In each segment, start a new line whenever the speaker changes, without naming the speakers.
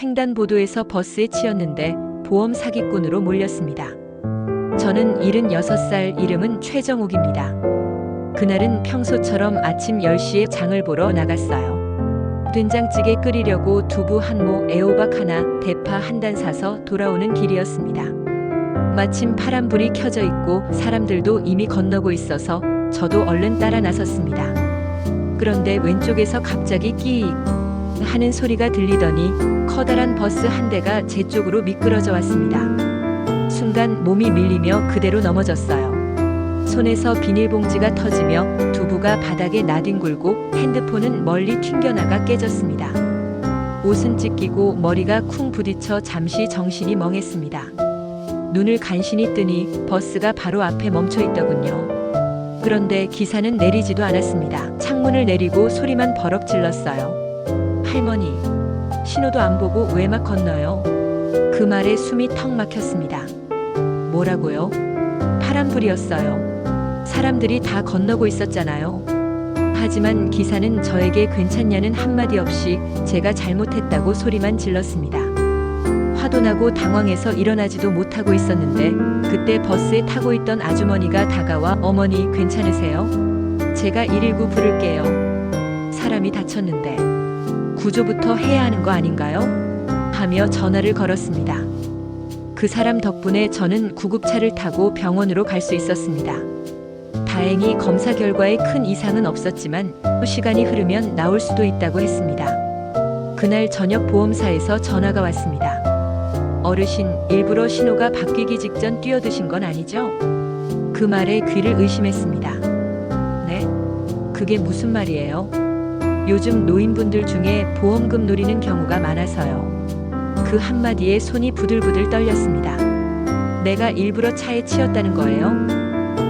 횡단보도에서 버스에 치였는데 보험 사기꾼으로 몰렸습니다. 저는 76살 이름은 최정욱입니다. 그날은 평소처럼 아침 10시에 장을 보러 나갔어요. 된장찌개 끓이려고 두부 한 모, 애호박 하나, 대파 한 단 사서 돌아오는 길이었습니다. 마침 파란불이 켜져 있고 사람들도 이미 건너고 있어서 저도 얼른 따라 나섰습니다. 그런데 왼쪽에서 갑자기 끼익 하는 소리가 들리더니 커다란 버스 한 대가 제 쪽으로 미끄러져 왔습니다. 순간 몸이 밀리며 그대로 넘어졌어요. 손에서 비닐봉지가 터지며 두부가 바닥에 나뒹굴고 핸드폰은 멀리 튕겨나가 깨졌습니다. 옷은 찢기고 머리가 쿵 부딪혀 잠시 정신이 멍했습니다. 눈을 간신히 뜨니 버스가 바로 앞에 멈춰 있더군요. 그런데 기사는 내리지도 않았습니다. 창문을 내리고 소리만 버럭 질렀어요. 할머니, 신호도 안 보고 왜 막 건너요? 그 말에 숨이 턱 막혔습니다. 뭐라고요? 파란불이었어요. 사람들이 다 건너고 있었잖아요. 하지만 기사는 저에게 괜찮냐는 한마디 없이 제가 잘못했다고 소리만 질렀습니다. 화도 나고 당황해서 일어나지도 못하고 있었는데 그때 버스에 타고 있던 아주머니가 다가와 어머니 괜찮으세요? 제가 119 부를게요. 사람이 다쳤는데 구조부터 해야 하는 거 아닌가요? 하며 전화를 걸었습니다. 그 사람 덕분에 저는 구급차를 타고 병원으로 갈 수 있었습니다. 다행히 검사 결과에 큰 이상은 없었지만 시간이 흐르면 나올 수도 있다고 했습니다. 그날 저녁 보험사에서 전화가 왔습니다. 어르신, 일부러 신호가 바뀌기 직전 뛰어드신 건 아니죠? 그 말에 귀를 의심했습니다. 네? 그게 무슨 말이에요? 요즘 노인분들 중에 보험금 노리는 경우가 많아서요. 그 한마디에 손이 부들부들 떨렸습니다. 내가 일부러 차에 치였다는 거예요?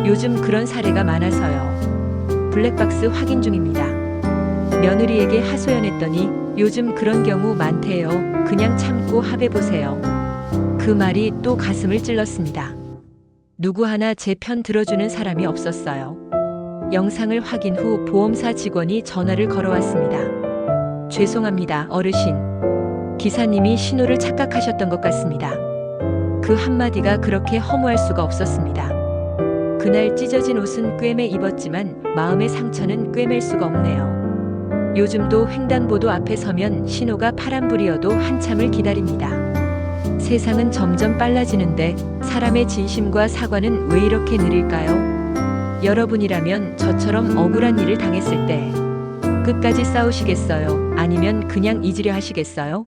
요즘 그런 사례가 많아서요. 블랙박스 확인 중입니다. 며느리에게 하소연했더니 요즘 그런 경우 많대요. 그냥 참고 합해보세요. 그 말이 또 가슴을 찔렀습니다. 누구 하나 제 편 들어주는 사람이 없었어요. 영상을 확인 후 보험사 직원이 전화를 걸어왔습니다. 죄송합니다, 어르신. 기사님이 신호를 착각하셨던 것 같습니다. 그 한마디가 그렇게 허무할 수가 없었습니다. 그날 찢어진 옷은 꿰매 입었지만 마음의 상처는 꿰맬 수가 없네요. 요즘도 횡단보도 앞에 서면 신호가 파란불이어도 한참을 기다립니다. 세상은 점점 빨라지는데 사람의 진심과 사과는 왜 이렇게 느릴까요? 여러분이라면 저처럼 억울한 일을 당했을 때 끝까지 싸우시겠어요? 아니면 그냥 잊으려 하시겠어요?